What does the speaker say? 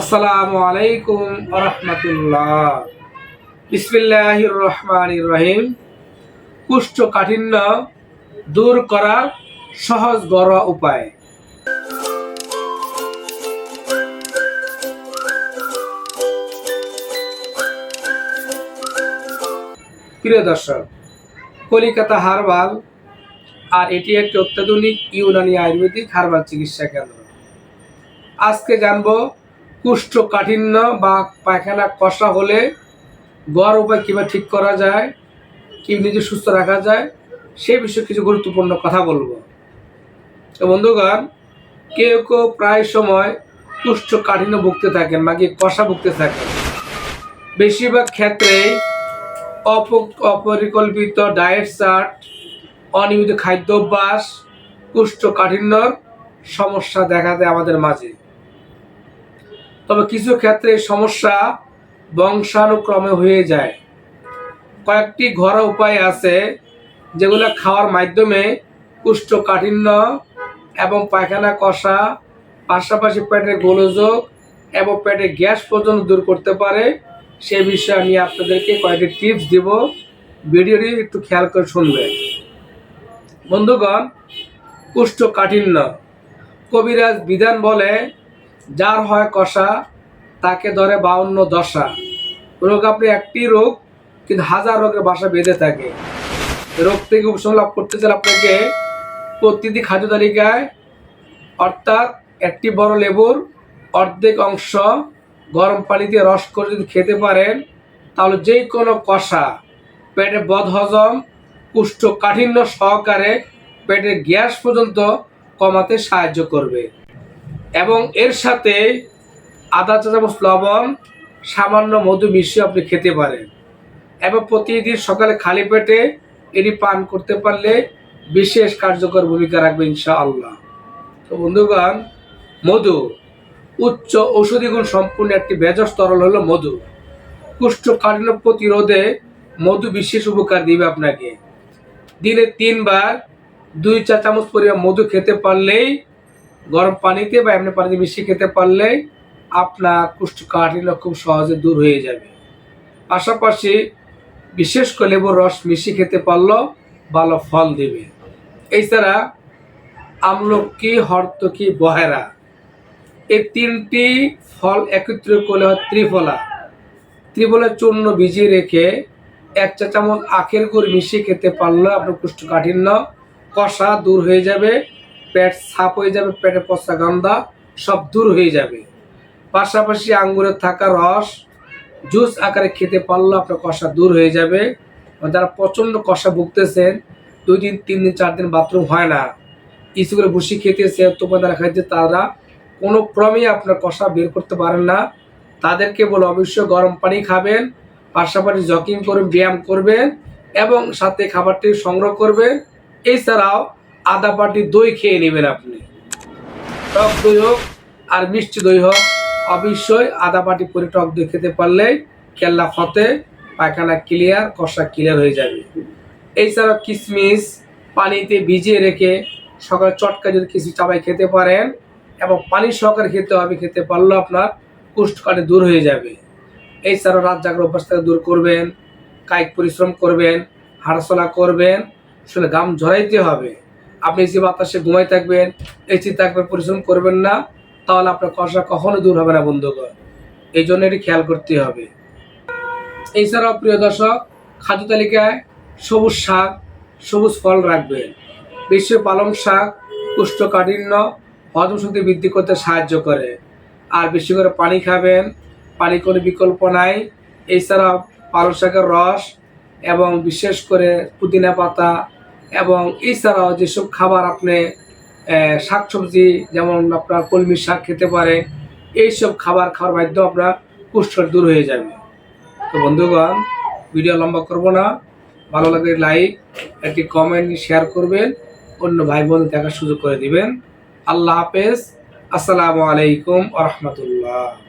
আসসালামু আলাইকুম রহমতুল্লাহ। বিসমিল্লাহির রহমানির রহিম। কুষ্ঠকাঠিন্য দূর করার সহজ ঘরোয়া উপায়। প্রিয় দর্শক, কলিকাতা হারবাল, আর এটি একটি অত্যাধুনিক ইউনানি আয়ুর্বেদিক হারবাল চিকিৎসা কেন্দ্র। আজকে জানব কুষ্ঠকাঠিন্য বা পায়খানা কষা হলে গড় উপায় কীভাবে ঠিক করা যায় কী নিজে সুস্থ রাখা যায়, সে বিষয়ে কিছু গুরুত্বপূর্ণ কথা বলব। তো বন্ধুগণ, কেউ কেউ প্রায় সময় কুষ্ঠকাঠিন্য ভুগতে থাকেন, বা কি কষা ভুগতে থাকেন। বেশিরভাগ ক্ষেত্রে অপ, অপরিকল্পিত ডায়েট চার্ট অনিয়মিত খাদ্যাভ্যাস কুষ্ঠকাঠিন্যর সমস্যা দেখা দেয় আমাদের মাঝে। তবে কিছু ক্ষেত্রে সমস্যা বংশানুক্রমে হয়ে যায়। কয়েকটি ঘরোয়া উপায় আছে যেগুলো খাওয়ার মাধ্যমে কুষ্ঠকাঠিন্য এবং পায়খানা কষা, পাশাপাশি পেটের গোলযোগ এবং পেটের গ্যাস পর্যন্ত দূর করতে পারে। সে বিষয়ে আমি আপনাদেরকে কয়েকটি টিপস দিব। ভিডিওটি একটু খেয়াল করে শুনবেন। বন্ধুগণ, কুষ্ঠকাঠিন্য। কবিরাজ বিধান বলে যার হয় কষা, তাকে ধরে বাউন্ন দশা। রোগ আপনি একটি রোগ, কিন্তু হাজার রোগের বাসা বেঁধে থাকে। রোগ থেকে উপশম লাভ করতে চাইলে আপনাকে প্রতিটি খাদ্য তালিকায় অর্থাৎ একটি বড় লেবুর অর্ধেক অংশ গরম পানিতে রস করে যদি খেতে পারেন, তাহলে যে কোনো কষা পেটে বদহজম, কুষ্ঠকাঠিন্য সহকারে পেটের গ্যাস পর্যন্ত কমাতে সাহায্য করবে। এবং এর সাথে আদা চা চামচ, লবণ, সামান্য মধু মিশিয়ে আপনি খেতে পারেন। এবং প্রতিদিন সকালে খালি পেটে এটি পান করতে পারলে বিশেষ কার্যকর ভূমিকা রাখবে ইনশাআল্লাহ। তো বন্ধুগণ, মধু উচ্চ ঔষধি গুণ সম্পূর্ণ একটি বেজস তরল হলো মধু। কুষ্ঠকাঠিন্য প্রতিরোধে মধু বিশেষ উপকার দিবে আপনাকে। দিনে তিনবার দুই চা চামচ পরিমাণ মধু খেতে পারলেই গরম পানিতে বা এমনি পানিতে মিশিয়ে খেতে পারলে আপনার কুষ্ঠকাঠিন্য খুব সহজে দূর হয়ে যাবে। পাশাপাশি বিশেষ করে লেবুর রস মিশিয়ে খেতে পারলেও ভালো ফল দেবে। এছাড়া আমলকি, হর্তকি, বহেরা এই তিনটি ফল একত্র করলে হয় ত্রিফলা। ত্রিফলা চূর্ণ ভিজিয়ে রেখে এক চা চামচ আখের গুড় মিশিয়ে খেতে পারলে আপনার কুষ্ঠকাঠিন্য কষা দূর হয়ে যাবে। পেট সাপ হয়ে যাবে, পেটে পচা গন্ধা সব দূর হয়ে যাবে। পাশাপাশি আঙ্গুরের থাকা রস, জুস আকারে খেতে পারলে আপনার কষা দূর হয়ে যাবে। যারা প্রচণ্ড কষা ভুগতেছেন, দুই দিন, তিন দিন, চার দিন বাথরুম হয় না। ইসু করে বসি খেতেছে তোপা দ্বারা খাইতে তারা কোনো ক্রমেই আপনার কষা বের করতে পারেন না। তাদেরকে বলে অবশ্যই গরম পানি খাবেন, পাশাপাশি জকিং করবেন ব্যায়াম করবেন এবং সাথে খাবারটি সংগ্রহ করবেন। এছাড়াও আদা বাটি দই খেয়ে নেবেন আপনি। টক দই হোক আর মিষ্টি দই হোক, অবশ্যই আদা বাটি করে টক দই খেতে পারলে কেল্লা ফতে, পায়খানা ক্লিয়ার কষা ক্লিয়ার হয়ে যাবে। এছাড়াও কিশমিশ পানিতে ভিজিয়ে রেখে সকালে চটকা যদি কিছু চাবাই খেতে পারেন এবং পানি সহকারে খেতে হবে, খেতে পারলেও আপনার কুষ্ঠকাঠি দূর হয়ে যাবে। এছাড়াও রাত জাগর অভ্যাস থেকে দূর করবেন, কায়িক পরিশ্রম করবেন, হাঁটাচলা করবেন, শুনে গাম ঝরাইতে হবে। আপনি এসি বাতাসে ঘুমাই থাকবেন এসি থাকবেন পরিশ্রম করবেন না, তাহলে আপনার কষা কখনো দূর হবে না, বন্ধুগণ। এই জন্য এটি খেয়াল করতে হবে। এছাড়াও, প্রিয় দর্শক, খাদ্য তালিকায় সবুজ শাক, সবুজ ফল রাখবেন। বিশ্ব পালং শাক কুষ্ঠকাঠিন্য হজম শক্তি বৃদ্ধি করতে সাহায্য করে। আর বেশি করে পানি খাবেন, পানি কোনো বিকল্প নাই। এছাড়া পালং শাকের রস এবং বিশেষ করে পুদিনা পাতা এবং এছাড়াও যেসব খাবার আপনি শাকসবজি, যেমন আপনার কলমি শাক খেতে পারেন এইসব খাবার খাওয়ার মাধ্যমে আপনার কুষ্ঠ দূর হয়ে যাবে। তো বন্ধুগণ, ভিডিও লম্বা করব না। ভালো লাগলে লাইক একটি কমেন্ট শেয়ার করবেন, অন্য ভাই বোন দেখার সুযোগ করে দিবেন। আল্লাহ হাফেজ। আসসালামু আলাইকুম আ রহমতুল্লাহ।